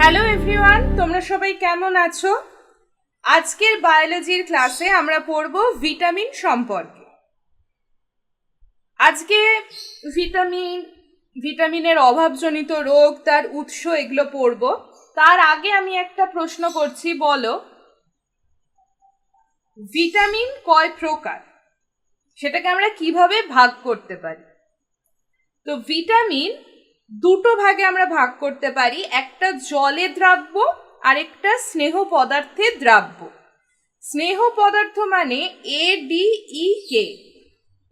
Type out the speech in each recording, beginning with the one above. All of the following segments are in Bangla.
হ্যালো এভরিওয়ান তোমরা সবাই কেমন আছো? আজকের বায়োলজির ক্লাসে আমরা পড়ব ভিটামিন সম্পর্কে। আজকে ভিটামিন ভিটামিনের অভাবজনিত রোগ, তার উৎস এগুলো পড়ব। তার আগে আমি একটা প্রশ্ন করছি, বলো। ভিটামিন কয় প্রকার? সেটাকে আমরা কীভাবে ভাগ করতে পারি? তো ভিটামিন দুটো ভাগে আমরা ভাগ করতে পারি, একটা জলে দ্রাব্য আর একটা স্নেহ পদার্থে দ্রাব্য। স্নেহ পদার্থ মানে A D E K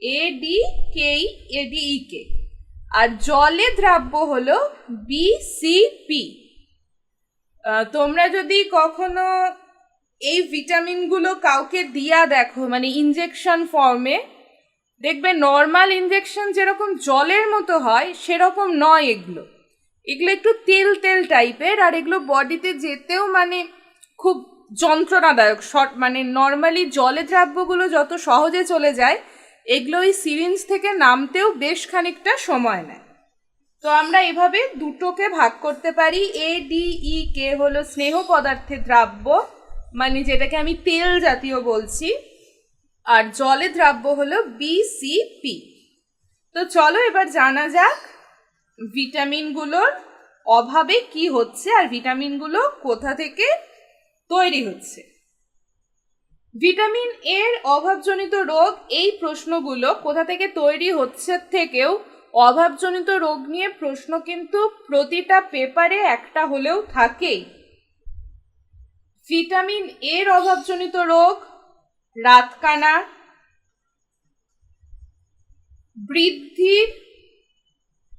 A D K A D E K আর জলে দ্রাব্য হলো বি সি পি তোমরা যদি কখনো এই ভিটামিনগুলো কাউকে দিয়া দেখো মানে ইনজেকশন ফর্মে দেখবে নর্মাল ইনজেকশন যেরকম জলের মতো হয়, সেরকম নয় এগুলো। এগুলো একটু তেল তেল টাইপের আর এগুলো বডিতে যেতেও মানে খুব যন্ত্রণাদায়ক। শর্ট মানে নর্মালি জলে দ্রাব্যগুলো যত সহজে চলে যায়, এগুলো ওই সিরিঞ্জ থেকে নামতেও বেশ খানিকটা সময় নেয়। তো আমরা এভাবে দুটোকে ভাগ করতে পারি। এ ডি ই কে হলো স্নেহ পদার্থের দ্রাব্য মানে যেটাকে আমি তেল জাতীয় বলছি। আর জলে দ্রাব্য হলো বিসিপি তো চলো এবার জানা যাক ভিটামিনগুলোর অভাবে কি হচ্ছে আর ভিটামিনগুলো কোথা থেকে তৈরি হচ্ছে। ভিটামিন এর অভাবজনিত রোগ এই প্রশ্নগুলো কোথা থেকে তৈরি হচ্ছে থেকেও অভাবজনিত রোগ নিয়ে প্রশ্ন কিন্তু প্রতিটা পেপারে একটা হলেও থাকেই। ভিটামিন এর অভাবজনিত রোগ রাতকানা বৃদ্ধির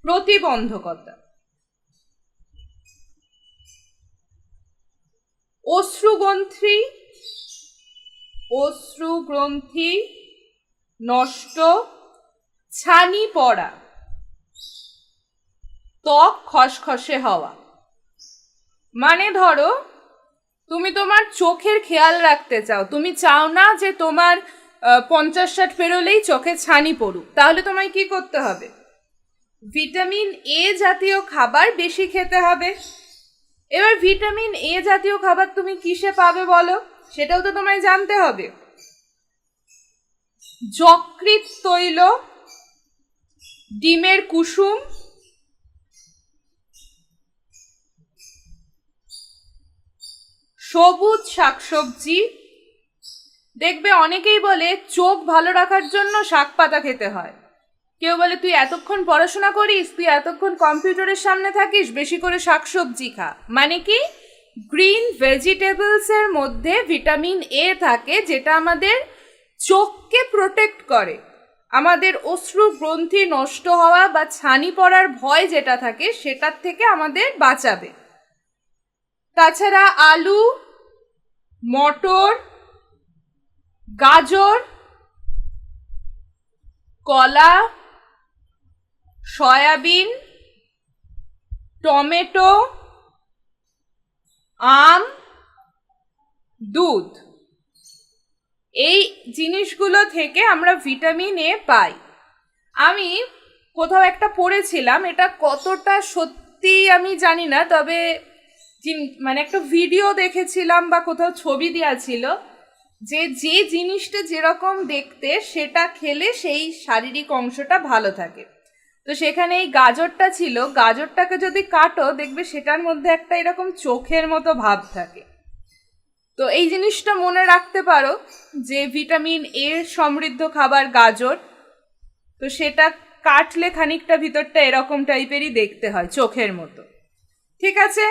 প্রতিবন্ধকতা। অশ্রুগ্রন্থি অশ্রুগ্রন্থি নষ্ট ছানি পড়া ত্বক খসখসে হওয়া। মানে ধরো তুমি তোমার চোখের খেয়াল রাখতে চাও। তুমি চাও না যে তোমার পঞ্চাশ ষাট পেরোলেই চোখে ছানি পড়ুক। তাহলে তোমায় কি করতে হবে? ভিটামিন এ জাতীয় খাবার বেশি খেতে হবে। এবার ভিটামিন এ জাতীয় খাবার তুমি কিসে পাবে বলো? সেটাও তো তোমায় জানতে হবে। যকৃত তৈল, ডিমের কুসুম সবুজ শাকসবজি। দেখবে অনেকেই বলে, চোখ ভালো রাখার জন্য শাক পাতা খেতে হয়। কেউ বলে, তুই এতক্ষণ পড়াশোনা করিস, তুই এতক্ষণ কম্পিউটারের সামনে থাকিস, বেশি করে শাকসবজি খা। মানে কি? গ্রিন ভেজিটেবলসের মধ্যে ভিটামিন এ থাকে, যেটা আমাদের চোখকে প্রোটেক্ট করে। আমাদের অশ্রু গ্রন্থি নষ্ট হওয়া বা ছানি পড়ার ভয় যেটা থাকে, সেটার থেকে আমাদের বাঁচাবে। তাছাড়া আলু মটর, গাজর, কলা, সয়াবিন, টমেটো, আম, দুধ। এই জিনিসগুলো থেকে আমরা ভিটামিন এ পাই। আমি কোথাও একটা পড়েছিলাম, এটা কতটা সত্যি আমি জানি না, তবে মানে একটা ভিডিও দেখেছিলাম বা কোথাও ছবি দেওয়া ছিল যে যে জিনিসটা যেরকম দেখতে সেটা খেলে সেই শারীরিক অংশটা ভালো থাকে। তো সেখানে এই গাজরটা ছিল, গাজরটাকে যদি কাটো দেখবে সেটার মধ্যে একটা এরকম চোখের মতো ভাব থাকে। তো এই জিনিসটা মনে রাখতে পারো যে ভিটামিন এ সমৃদ্ধ খাবার গাজর, তো সেটা কাটলে খানিকটা ভিতরটা এরকম টাইপেরই দেখতে হয়, চোখের মতো। ঠিক আছে?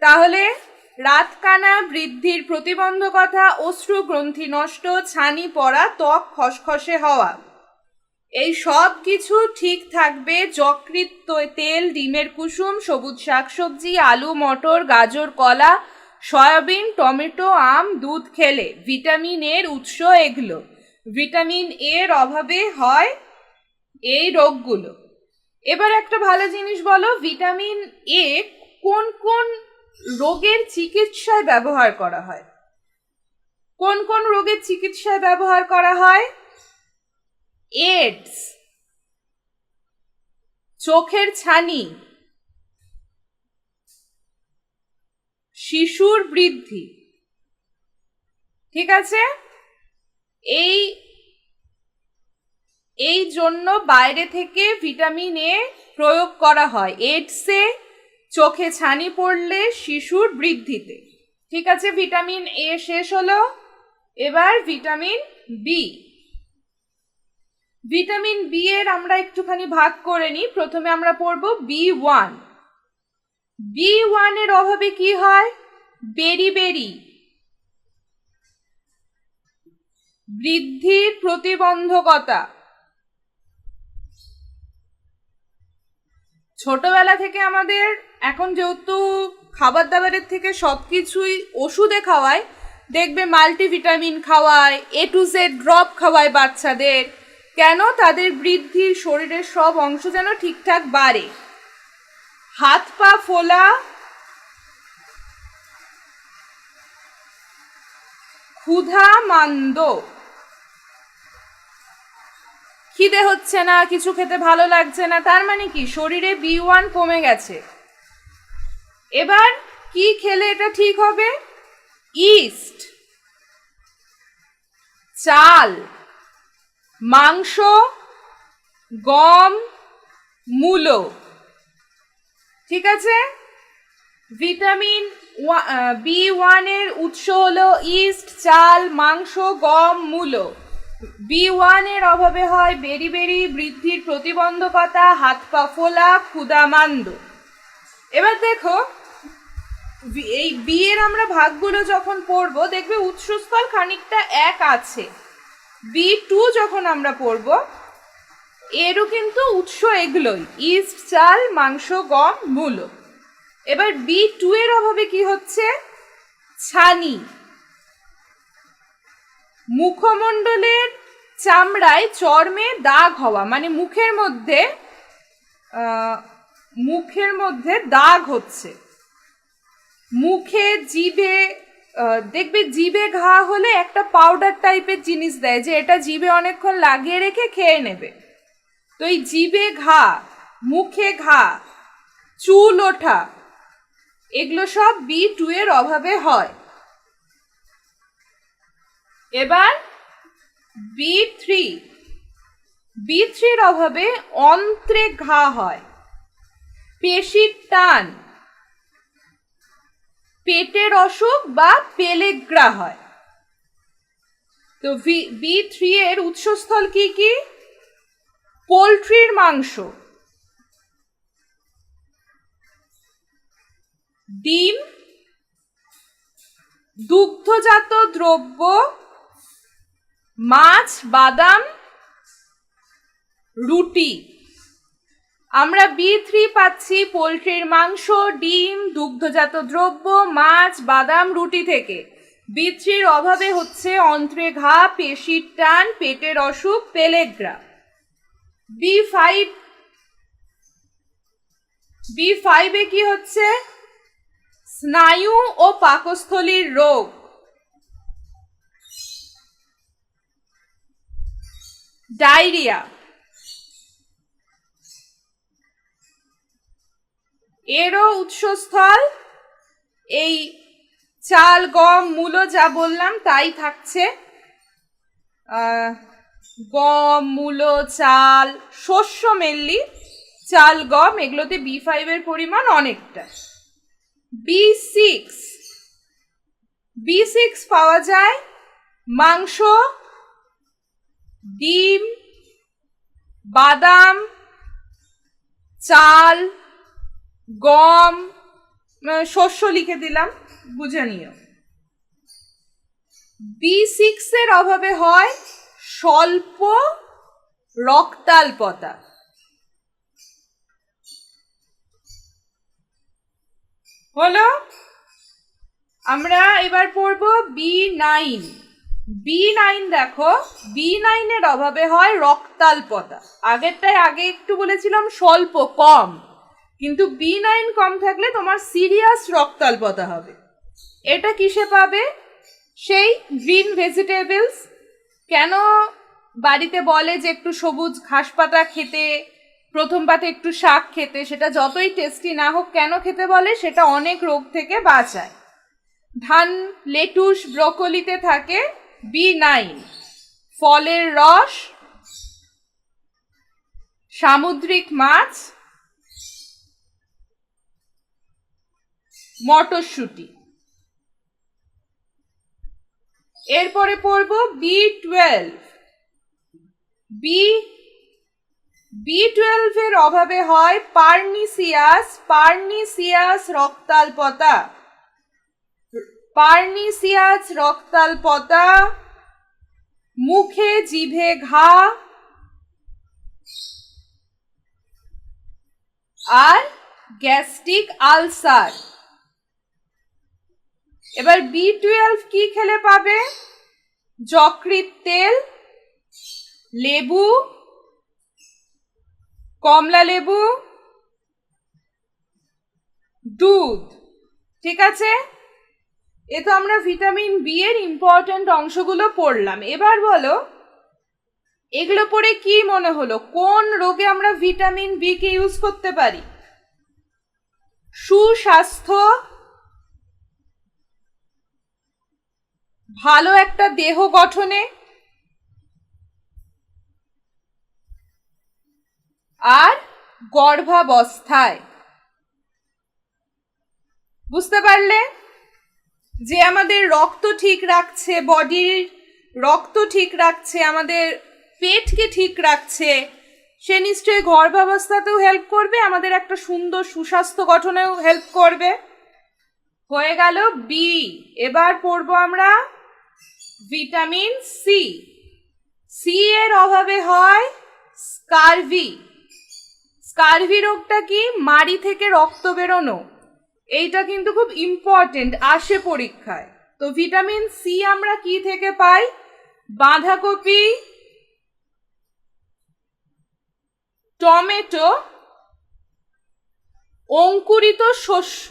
তাহলে রাতকানা বৃদ্ধির প্রতিবন্ধকতা অশ্রু গ্রন্থি নষ্ট, ছানি পড়া, ত্বক খসখসে হওয়া। এই সব কিছু ঠিক থাকবে যকৃৎ তৈ- তেল, ডিমের কুসুম, সবুজ শাকসবজি, আলু, মটর, গাজর, কলা, সয়াবিন, টমেটো, আম, দুধ খেলে ভিটামিন এর উৎস এগুলো। ভিটামিন এর অভাবে হয় এই রোগগুলো। এবার একটা ভালো জিনিস বলো, ভিটামিন এ কোন কোন রোগের চিকিৎসায় ব্যবহার করা হয়। কোন কোন রোগের চিকিৎসায় ব্যবহার করা হয়? এইডস চোখের ছানি, শিশুর বৃদ্ধি, ঠিক আছে? এই এই জন্য বাইরে থেকে ভিটামিন এ প্রয়োগ করা হয়। এইডসে চোখে ছানি পড়লে শিশুর বৃদ্ধিতে। ঠিক আছে, ভিটামিন এ শেষ হলো। এবার ভিটামিন বি। ভিটামিন বি এর আমরা একটুখানি ভাগ করে নিই। প্রথমে আমরা পড়ব বি ওয়ান। বি ওয়ানের অভাবে কি হয়? বেরি বেরি। বৃদ্ধির প্রতিবন্ধকতা। ছোটবেলা থেকে আমাদের এখন যেহেতু খাবার দাবারের থেকে সব কিছুই ওষুধে খাওয়ায়, দেখবে মাল্টিভিটামিন খাওয়ায় এ টু জেড ড্রপ খাওয়ায় বাচ্চাদের, কেন তাদের বৃদ্ধির শরীরের সব অংশ যেন ঠিকঠাক বাড়ে? হাত পা ফোলা, ক্ষুধা মান্দ। খিদে হচ্ছে না, কিছু খেতে ভালো লাগছে না, তার মানে কি? শরীরে বি ওয়ান কমে গেছে। এবার কি খেলে এটা ঠিক হবে? ইস্ট। চাল। মাংস। গম। মূলো। ঠিক আছে? ভিটামিন বি ওয়ানের উৎস হলো ইস্ট, চাল, মাংস, গম, মূলো। বি ওয়ানের অভাবে হয় বেরি বেরি, বৃদ্ধির প্রতিবন্ধকতা, হাত পা ফোলা ক্ষুদামান্দ এবার দেখো এই বি এর আমরা ভাগগুলো যখন পড়ব, দেখবে উৎসস্থল খানিকটা এক আছে। বি টু যখন আমরা পড়ব, এরও কিন্তু উৎস এগুলোই, ইস্ট, চাল, মাংস, গম, মূলো। এবার বি টু এর অভাবে কি হচ্ছে? ছানি। মুখমণ্ডলের চামড়ায় চর্মে দাগ হওয়া মানে মুখের মধ্যে মুখের মধ্যে দাগ হচ্ছে। মুখে জিভে দেখবে জিভে ঘা হলে একটা পাউডার টাইপের জিনিস দেয় যে এটা জিভে অনেকক্ষণ লাগিয়ে রেখে খেয়ে নেবে। তো এই জিভে ঘা, মুখে ঘা, চুল ওঠা, এগুলো সব বি টু এর অভাবে হয়। এবার বি থ্রি বি থ্রির অভাবে অন্ত্রে ঘা হয়। পেশির টান। পেটের অসুখ বা পেলেগ্রা হয়। তো বি থ্রি এর উৎসস্থল কি কি? পোলট্রির মাংস। ডিম। দুগ্ধজাত দ্রব্য। মাছ, বাদাম। রুটি। আমরা বি থ্রি পাচ্ছি পোলট্রির মাংস, ডিম, দুগ্ধজাত দ্রব্য, মাছ, বাদাম, রুটি থেকে। বি থ্রির অভাবে হচ্ছে অন্ত্রে ঘা, পেশির টান, পেটের অসুখ পেলেগ্রা বি ফাইভ বি ফাইভে কি হচ্ছে? স্নায়ু ও পাকস্থলীর রোগ। ডায়রিয়া। এরও উৎসস্থল। এই চাল, গম, মূলো যা বললাম, তাই থাকছে। গম, মূলো, চাল, শস্য মেনলি চাল, গম, এগুলোতে বি ফাইভের পরিমাণ অনেকটা। বি সিক্স বি সিক্স পাওয়া যায় মাংস, ডিম, বাদাম, চাল গম শস্য লিখে দিলাম, বুঝে নিও। বি সিক্সের অভাবে হয় স্বল্প রক্তাল্পতা হলো, আমরা এবার পড়ব বি নাইন বি নাইন দেখো বি নাইনের অভাবে হয় রক্তাল্পতা আগেরটায় আগে একটু বলেছিলাম স্বল্প, কম। কিন্তু বি নাইন কম থাকলে তোমার সিরিয়াস রক্তাল্পতা হবে। এটা কিসে পাবে? সেই গ্রিন ভেজিটেবলস কেন বাড়িতে বলে যে একটু সবুজ ঘাস পাতা খেতে, প্রথম পাতে একটু শাক খেতে, সেটা যতই টেস্টি না হোক কেন খেতে বলে, সেটা অনেক রোগ থেকে বাঁচায়। ধান, লেটুস, ব্রকলিতে থাকে বি নাইন ফলের রস, সামুদ্রিক মাছ মটরশুঁটি। এরপরে পড়ব বি টুয়েলভ। বি বি টুয়েলভের অভাবে হয় পার্নিসিয়াস পার্নিসিয়াস রক্তাল্পতা। পার্নিসিয়াস রক্তাল্পতা, মুখে জিভে ঘা, আর গ্যাস্ট্রিক আলসার। এবার বি টুয়েলভ কি খেলে পাবে? যকৃৎ তেল, লেবু, কমলা লেবু, দুধ। ঠিক আছে? এ তো আমরা ভিটামিন বি এর ইম্পর্ট্যান্ট অংশগুলো পড়লাম। এবার বলো, এগুলো পড়ে কি মনে হলো? কোন রোগে আমরা ভিটামিন বি কে ইউজ করতে পারি? সুস্বাস্থ্য ভালো একটা দেহ গঠনে। আর গর্ভাবস্থায়। বুঝতে পারলে? যে আমাদের রক্ত ঠিক রাখছে, বডির রক্ত ঠিক রাখছে, আমাদের পেটকে ঠিক রাখছে, সে নিশ্চয়ই গর্ভাবস্থাতেও হেল্প করবে, আমাদের একটা সুন্দর সুস্বাস্থ্য গঠনেও হেল্প করবে। হয়ে গেল বি এবার পড়ব আমরা ভিটামিন সি। সি এর অভাবে হয় স্কারভি। স্কারভি রোগটা কি মাড়ি থেকে রক্ত বেরোনো? এইটা কিন্তু খুব ইম্পর্টেন্ট আসে পরীক্ষায়। তো ভিটামিন সি আমরা কি থেকে পাই? বাঁধাকপি, টমেটো, অঙ্কুরিত শস্য।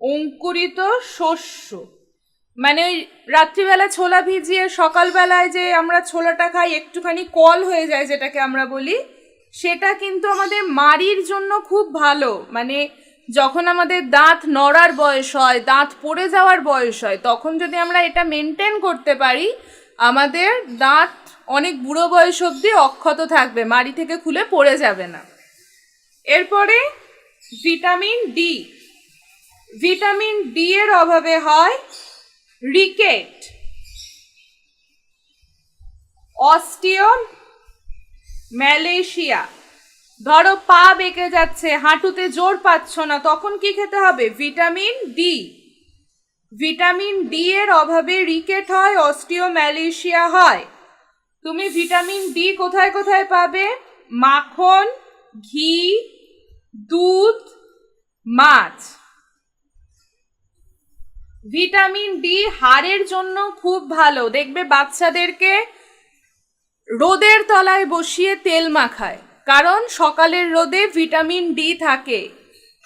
অঙ্কুরিত শস্য। মানে ওই রাত্রিবেলা ছোলা ভিজিয়ে সকালবেলায় যে আমরা ছোলাটা খাই, একটুখানি কল হয়ে যায় যেটাকে আমরা বলি, সেটা কিন্তু আমাদের মাড়ির জন্য খুব ভালো। মানে যখন আমাদের দাঁত নড়ার বয়স হয়, দাঁত পড়ে যাওয়ার বয়স হয়, তখন যদি আমরা এটা মেনটেন করতে পারি, আমাদের দাঁত অনেক বুড়ো বয়স অবধি অক্ষত থাকবে, মাড়ি থেকে খুলে পড়ে যাবে না। এরপরে ভিটামিন ডি। ভিটামিন ডি এর অভাবে হয় রিকেট অস্টিও ম্যালেশিয়া। ধরো পা বেঁকে যাচ্ছে, হাঁটুতে জোর পাচ্ছ না, তখন কি খেতে হবে? ভিটামিন ডি ভিটামিন ডি এর অভাবে রিকেট হয় অস্টিও ম্যালেশিয়া হয়। তুমি ভিটামিন ডি কোথায় কোথায় পাবে? মাখন, ঘি, দুধ, মাছ। ভিটামিন ডি হাড়ের জন্য খুব ভালো। দেখবে বাচ্চাদেরকে রোদের তলায় বসিয়ে তেল মাখায়, কারণ সকালের রোদে ভিটামিন ডি থাকে।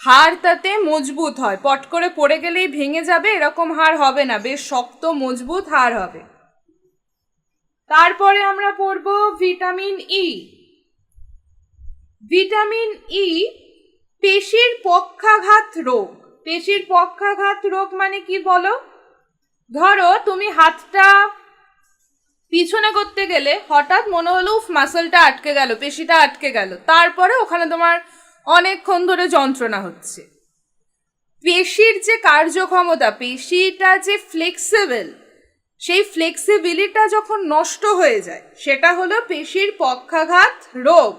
হাড় তাতে মজবুত হয়, পট করে পড়ে গেলেই ভেঙে যাবে, এরকম হাড় হবে না, বেশ শক্ত, মজবুত হাড় হবে। তারপরে আমরা পড়ব ভিটামিন ই। ভিটামিন ই পেশির পক্ষাঘাত রোগ। পেশির পক্ষাঘাত রোগ মানে কি বলো? ধরো, তুমি হাতটা পিছনে করতে গেলে হঠাৎ মনে হলো, উফ মাসলটা আটকে গেল, পেশিটা আটকে গেল। তারপরে ওখানে তোমার অনেকক্ষণ ধরে যন্ত্রণা হচ্ছে। পেশির যে কার্যক্ষমতা, পেশিটা যে ফ্লেক্সিবল সেই ফ্লেক্সিবিলিটা যখন নষ্ট হয়ে যায়, সেটা হলো পেশির পক্ষাঘাত রোগ।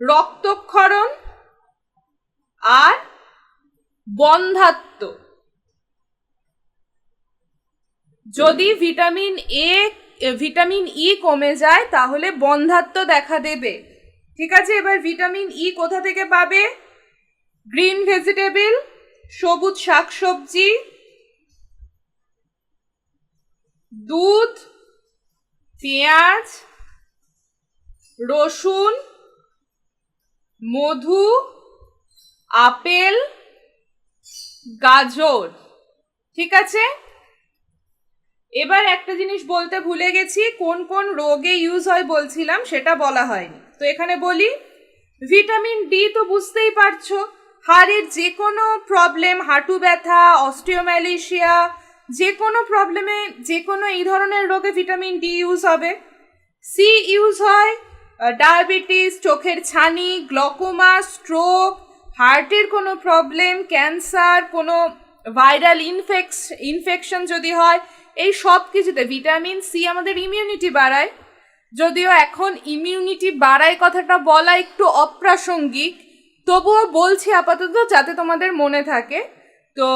রক্তক্ষরণ আর বন্ধাত্ম। যদি ভিটামিন এ ভিটামিন ই কমে যায়, তাহলে বন্ধাত্ম দেখা দেবে। ঠিক আছে, এবার ভিটামিন ই কোথা থেকে পাবে? গ্রিন ভেজিটেবল, সবুজ শাকসবজি, দুধ, পেঁয়াজ, রসুন, মধু আপেল, গাজর, ঠিক আছে? এবার একটা জিনিস বলতে ভুলে গেছি, কোন কোন রোগে ইউজ হয় বলছিলাম, সেটা বলা হয়নি। তো এখানে বলি ভিটামিন ডি তো বুঝতেই পারছ, হাড়ের যে কোনো প্রবলেম হাঁটু ব্যথা অস্টিওম্যালেশিয়া যে কোনো প্রবলেমে যে কোনো এই ধরনের রোগে ভিটামিন ডি ইউজ হবে। সি ইউজ হয় ডায়াবেটিস চোখের ছানি গ্লকোমা স্ট্রোক হার্টের কোনো প্রবলেম, ক্যান্সার, কোনো ভাইরাল ইনফেক্স ইনফেকশন যদি হয়, এই সব কিছুতে ভিটামিন সি আমাদের ইমিউনিটি বাড়ায়। যদিও এখন ইমিউনিটি বাড়ায় কথাটা বলা একটু অপ্রাসঙ্গিক, তবুও বলছি আপাতত যাতে তোমাদের মনে থাকে। তো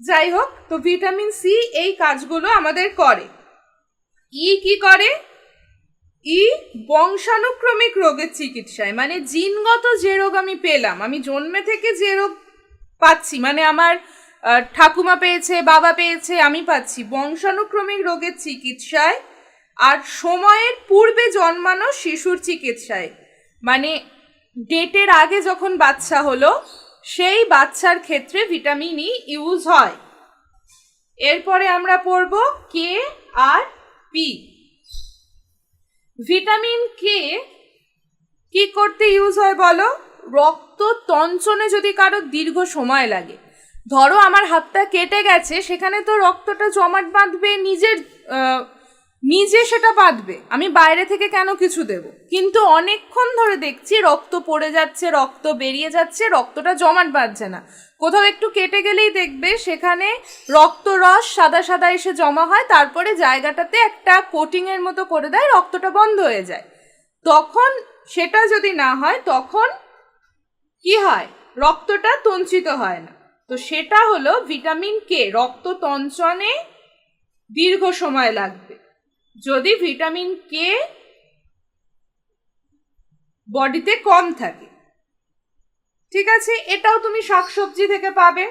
যাই হোক, তো ভিটামিন সি এই কাজগুলো আমাদের করে। ই কি করে? ই বংশানুক্রমিক রোগের চিকিৎসায় মানে জিনগত যে রোগ আমি পেলাম, আমি জন্মে থেকে যে রোগ পাচ্ছি মানে আমার ঠাকুমা পেয়েছে, বাবা পেয়েছে, আমি পাচ্ছি, বংশানুক্রমিক রোগের চিকিৎসায় আর সময়ের পূর্বে জন্মানো শিশুর চিকিৎসায়। মানে ডেটের আগে যখন বাচ্চা হলো, সেই বাচ্চার ক্ষেত্রে ভিটামিন ই ইউজ হয়। এরপরে আমরা পড়ব কে আর পি। ভিটামিন কে কি করতে ইউজ হয় বলো? রক্ত তঞ্চনে যদি কারও দীর্ঘ সময় লাগে। ধরো আমার হাতটা কেটে গেছে, সেখানে তো রক্তটা জমাট বাঁধবে নিজের নিজে সেটা বাঁধবে। আমি বাইরে থেকে কেন কিছু দেব? কিন্তু অনেকক্ষণ ধরে দেখছি রক্ত পড়ে যাচ্ছে, রক্ত বেরিয়ে যাচ্ছে, রক্তটা জমাট বাঁধছে না। কোথাও একটু কেটে গেলেই দেখবে সেখানে রক্তরস সাদা সাদা এসে জমা হয়, তারপরে জায়গাটাতে একটা কোটিংয়ের মতো করে দেয়, রক্তটা বন্ধ হয়ে যায়। তখন সেটা যদি না হয়, তখন কি হয়? রক্তটা তঞ্চিত হয় না। তো সেটা হলো ভিটামিন কে রক্ত তঞ্চনে দীর্ঘ সময় লাগবে। যদি ভিটামিন কে বডিতে কম থাকে, ঠিক আছে? এটাও তুমি শাকসবজি থেকে পাবে।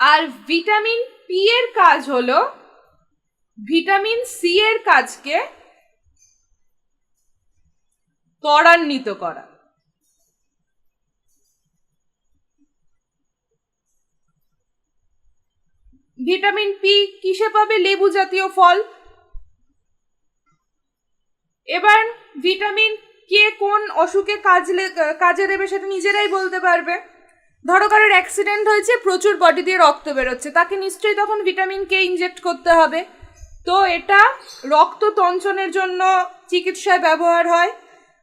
আর ভিটামিন পি এর কাজ হলো, ভিটামিন সি এর কাজকে ত্বরান্বিত করা। ভিটামিন পি কিসে পাবে? লেবু জাতীয় ফল। এবার ভিটামিন কে কোন অসুখে কাজ কাজে দেবে সেটা নিজেরাই বলতে পারবে। ধরো কারোর অ্যাক্সিডেন্ট হয়েছে, প্রচুর বডি দিয়ে রক্ত বেরোচ্ছে, তাকে নিশ্চয়ই তখন ভিটামিন কে ইনজেক্ট করতে হবে। তো এটা রক্ত তঞ্চনের জন্য চিকিৎসায় ব্যবহার হয়।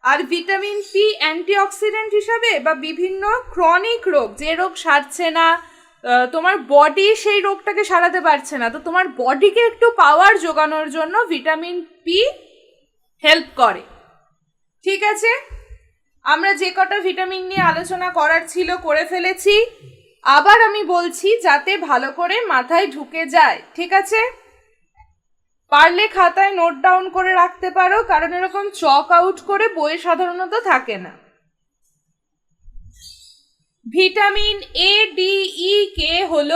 আর ভিটামিন পি অ্যান্টিঅক্সিডেন্ট হিসাবে বা বিভিন্ন ক্রনিক রোগ, যে রোগ সারছে না তোমার বডি সেই রোগটাকে সারাতে পারছে না। তো তোমার বডিকে একটু পাওয়ার যোগানোর জন্য ভিটামিন পি হেল্প করে। ঠিক আছে? আমরা যে কটা ভিটামিন নিয়ে আলোচনা করার ছিল করে ফেলেছি। আবার আমি বলছি যাতে ভালো করে মাথায় ঢুকে যায়। ঠিক আছে? পারলে খাতায় নোট ডাউন করে রাখতে পারো, কারণ এরকম চক আউট করে বইয়ে সাধারণত থাকে না। ভিটামিন এ ডি ই কে হল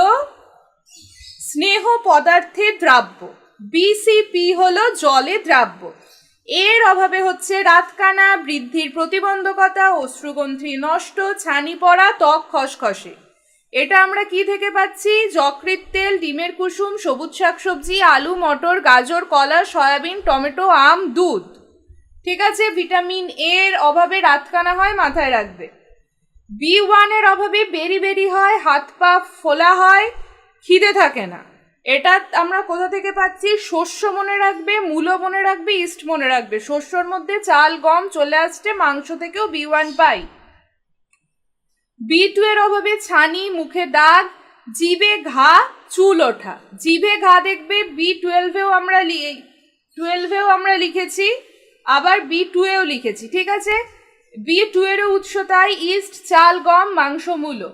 স্নেহ পদার্থে দ্রাব্য। বিসিপি হলো জলে দ্রাব্য। এর অভাবে হচ্ছে রাতকানা, বৃদ্ধির প্রতিবন্ধকতা অশ্রুগ্রন্থি নষ্ট, ছানি পড়া, ত্বক খসখসে। এটা আমরা কি থেকে পাচ্ছি? যকৃৎ তেল, ডিমের কুসুম, সবুজ শাকসবজি, আলু, মটর, গাজর, কলা, সয়াবিন, টমেটো, আম, দুধ। ঠিক আছে? ভিটামিন এর অভাবে রাতকানা হয় মাথায় রাখবে। বি ওয়ানের অভাবে বেরি বেরি হয়, হাত পা ফোলা হয়, খিদে থাকে না। এটা আমরা কোথা থেকে পাচ্ছি? শস্য মনে রাখবে, মূলো মনে রাখবে, ইস্ট মনে রাখবে। শস্যর মধ্যে চাল, গম চলে আসছে, মাংস থেকেও বি ওয়ান পাই। বি টু এর অভাবে ছানি, মুখে দাগ, জিভে ঘা, চুল ওঠা। জিভে ঘা দেখবে বি টুয়েলভেও আমরা টুয়েলভেও আমরা লিখেছি, আবার বি টুয়েও লিখেছি, ঠিক আছে? বি টু এরও উৎস তাই ইস্ট, চাল, গম, মাংস, মূলো।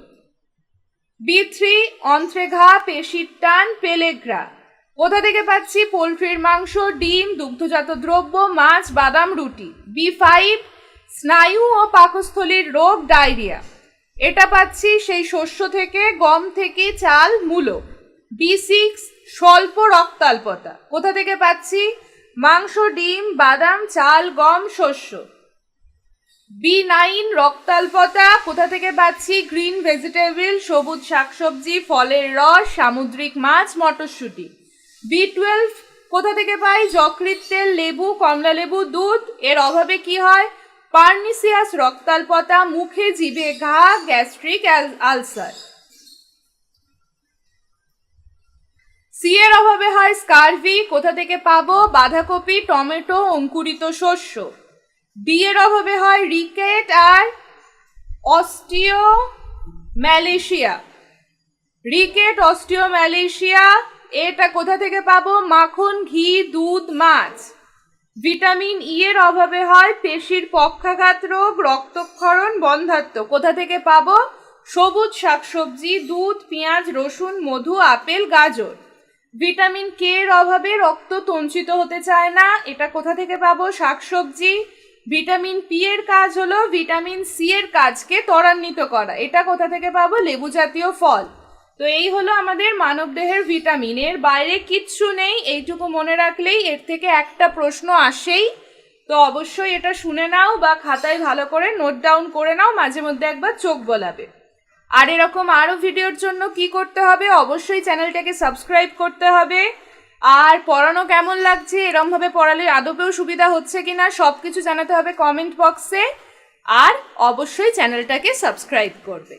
বি থ্রি অন্ত্রে ঘা পেশির টান, পেলেগ্রা। কোথা থেকে পাচ্ছি? পোলট্রির মাংস, ডিম, দুগ্ধজাত দ্রব্য, মাছ, বাদাম, রুটি। বি ফাইভ, স্নায়ু ও পাকস্থলীর রোগ, ডায়রিয়া। এটা পাচ্ছি সেই শস্য থেকে, গম থেকে, চাল, মূলো। বি সিক্স, স্বল্প রক্তাল্পতা। কোথা থেকে পাচ্ছি? মাংস, ডিম, বাদাম, চাল, গম, শস্য। বি নাইন রক্তাল্পতা, কোথা থেকে পাচ্ছি? গ্রিন ভেজিটেবল, সবুজ শাকসবজি, ফলের রস, সামুদ্রিক মাছ, মটরশুঁটি। বি টুয়েলভ, কোথা থেকে পাই? যকৃৎ তেল, লেবু, কমলা লেবু, দুধ। এর অভাবে কি হয়? পার্নিসিয়াস রক্তাল্পতা, মুখে জিভে ঘা, গ্যাস্ট্রিক আলসার। সি এর অভাবে হয় স্কারভি, কোথা থেকে পাবো? বাঁধাকপি, টমেটো, অঙ্কুরিত শস্য। এর অভাবে হয় রিকেট আর osteomalacia. Rickets, osteo, Malaysia, এটা কোথা থেকে পাবো? মাখন, ঘি, দুধ, মাছ। ভিটামিন ই এর অভাবে হয় পেশির পক্ষাঘাত রোগ, রক্তক্ষরণ বন্ধাত্ম। কোথা থেকে পাবো? সবুজ শাকসবজি, দুধ, পেঁয়াজ, রসুন, মধু, আপেল, গাজর। ভিটামিন কে এর অভাবে রক্ত তঞ্চিত হতে চায় না। এটা কোথা থেকে পাবো? শাকসবজি ভিটামিন পি এর কাজ হলো ভিটামিন সি এর কাজকে ত্বরান্বিত করা। এটা কোথা থেকে পাবো? লেবু জাতীয় ফল। তো এই হলো আমাদের মানবদেহের ভিটামিন। এর বাইরে কিচ্ছু নেই, এইটুকু মনে রাখলেই এর থেকে একটা প্রশ্ন আসেই। তো অবশ্যই এটা শুনে নাও বা খাতায় ভালো করে নোট ডাউন করে নাও, মাঝে মধ্যে একবার চোখ বলাবে। আর এরকম আরও ভিডিওর জন্য কি করতে হবে? অবশ্যই চ্যানেলটাকে সাবস্ক্রাইব করতে হবে। আর পড়ানো কেমন লাগছে? এরমভাবে পড়ালে আদপেও সুবিধা হচ্ছে কি না সব কিছু জানাতে হবে কমেন্ট বক্সে আর অবশ্যই চ্যানেলটাকে সাবস্ক্রাইব করবে।